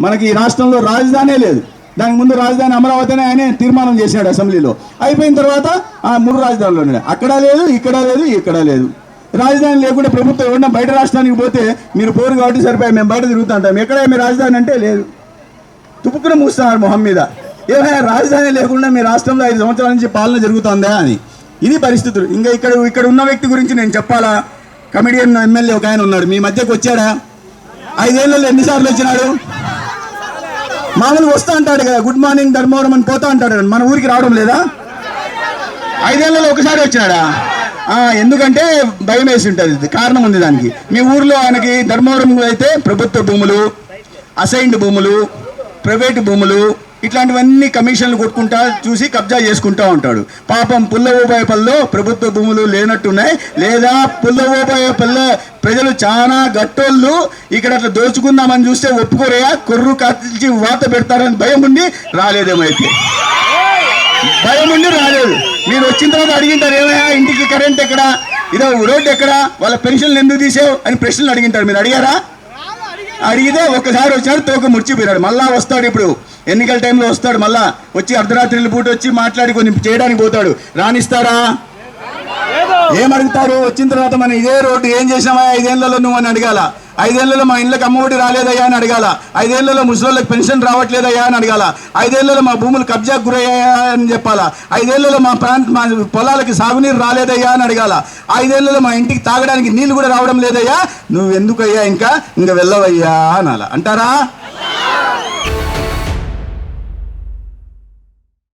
మనకి ఈ రాష్ట్రంలో రాజధానే లేదు. దానికి ముందు రాజధాని అమరావతి అని తీర్మానం చేశాడు అసెంబ్లీలో. అయిపోయిన తర్వాత ఆ మూడు రాజధానులు ఉన్నాయి. అక్కడ లేదు ఇక్కడ లేదు ఇక్కడ లేదు. రాజధాని లేకుండా ప్రభుత్వం ఎవరన్నా బయట రాష్ట్రానికి పోతే మీరు పోరు కాబట్టి సరిపోయి మేము బయట తిరుగుతుంటాం ఎక్కడ మీ రాజధాని అంటే లేదు. తుపుకున మూస్తున్నారు మొహం మీద. ఏమైనా రాజధాని లేకుండా మీ రాష్ట్రంలో ఐదు సంవత్సరాల నుంచి పాలన జరుగుతుందా అని. ఇది పరిస్థితులు. ఇంకా ఇక్కడ ఇక్కడ ఉన్న వ్యక్తి గురించి నేను చెప్పాలా? కమిడియన్ ఎమ్మెల్యే ఒక ఆయన ఉన్నాడు. మీ మధ్యకు వచ్చాడా? ఐదేళ్ళలో ఎన్నిసార్లు వచ్చినాడు? మామూలుగా వస్తా అంటాడు కదా గుడ్ మార్నింగ్ ధర్మవరం అని పోతా అంటాడు మన ఊరికి రావడం లేదా? ఐదేళ్ళలో ఒకసారి వచ్చినాడా? ఎందుకంటే భయం వేసి ఉంటుంది కారణం ఉంది దానికి. మీ ఊర్లో ఆయనకి ధర్మవరం అయితే ప్రభుత్వ భూములు అసైన్డ్ భూములు ప్రైవేటు భూములు ఇట్లాంటివన్నీ కమిషన్లు కొట్టుకుంటా చూసి కబ్జా చేసుకుంటా ఉంటాడు. పాపం పుల్లవోపాయపల్లిలో ప్రభుత్వ భూములు లేనట్టున్నాయి. లేదా పుల్లవోపాయపల్లి ప్రజలు చాలా గట్టోళ్ళు. ఇక్కడ అట్లా దోచుకుందామని చూస్తే ఒప్పుకోరయా? కొర్రు కత్తించి వాత పెడతారని భయం ఉండి రాలేదేమో భయం ఉండి రాలేదు. మీరు వచ్చిన తర్వాత అడిగింటారు ఏమయ్యా ఇంటికి కరెంట్ ఎక్కడ? ఇదో రోడ్డు ఎక్కడ? వాళ్ళ పెన్షన్లు ఎందుకు తీసావు? అని ప్రశ్నలు అడిగింటారు. మీరు అడిగారా? అడిగితే ఒకసారి వచ్చాడు తోక ముడిచిపోయినాడు. మళ్ళా వస్తాడు ఇప్పుడు. ఎన్నికల టైంలో వస్తాడు మళ్ళా వచ్చి అర్ధరాత్రి పూట వచ్చి మాట్లాడి కొన్ని చేయడానికి పోతాడు. రాణిస్తారా ఏం వచ్చిన తర్వాత మనం ఇదే రోడ్డు ఏం చేసామా ఐదేళ్ళలో నువ్వు అని అడగాల. ఐదేళ్ళలో మా ఇళ్ళకి అమ్మఒడి రాలేదయ్యా అని అడగాల. ఐదేళ్ళలో ముసలిళ్ళకి పెన్షన్ రావట్లేదయ్యా అని అడగాల. ఐదేళ్ళలో మా భూములు కబ్జాకు గురయ్యాయా అని చెప్పాలా. ఐదేళ్ళలో మా ప్రాంత మా పొలాలకి సాగునీరు రాలేదయ్యా అని అడగాల. ఐదేళ్ళలో మా ఇంటికి తాగడానికి నీళ్ళు కూడా రావడం లేదయ్యా. నువ్వు ఎందుకయ్యా ఇంకా? ఇంకా వెళ్ళవయ్యా అనాల. అంటారా?